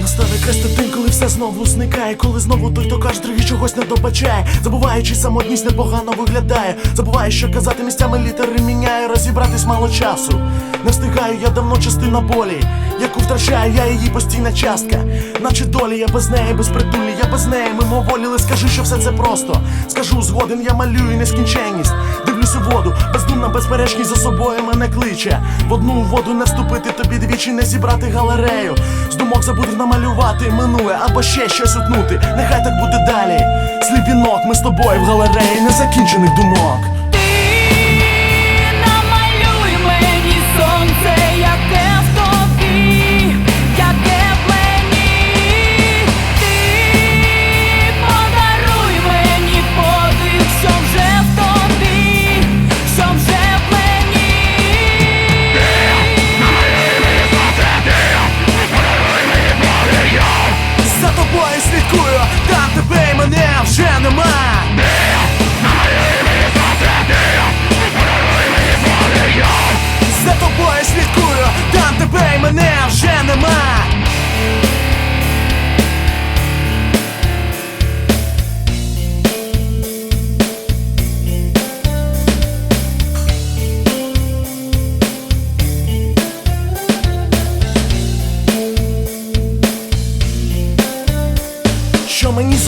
Настане крести день, коли все знову зникає, коли знову той, хто каже, другий чогось не добачає, забуваючи самотність непогано виглядає, забуває, що казати місцями літери міняє, розібратись мало часу. Не встигаю, я давно частина болі, яку втрачаю, я її постійна частка. Наче долі, я без неї, без притулі, я без неї мимоволі, скажи, що все це просто. Скажу згоден, я малюю нескінченність. Дивлюсь у воду, бездумна безперечність за собою мене кличе. В одну воду не вступити, тобі двічі не зібрати галерею. З думок забуду намалювати минуле або ще щось утнути. Нехай так буде далі. Сліпінок, ми з тобою в галереї незакінчених думок.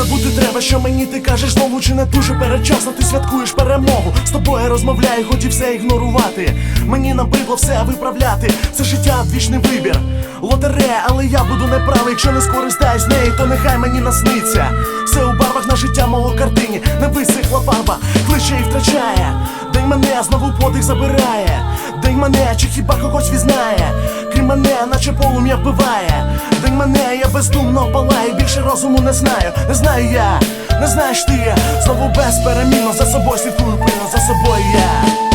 Забути треба, що мені ти кажеш знову чи не дуже передчасно ти святкуєш перемогу. З тобою розмовляю, хоч і все ігнорувати. Мені набридло все виправляти. Це життя вічний вибір. Лотерея, але я буду неправий. Якщо не скористаюсь нею, то нехай мені насниться. Все у барвах на життя мого картині. Не висихла фарба, кличе і втрачає. День мене знову подих забирає. День мене, чи хіба когось візнає? Крім мене, наче полум'я вбиває. День мене, я бездумно палаю, більше розуму не знаю, не знаю я, не знаєш ти, знову безперемінно за собою слідкую пильно за собою я.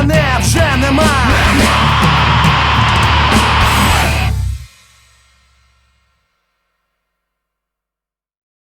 Мене вже нема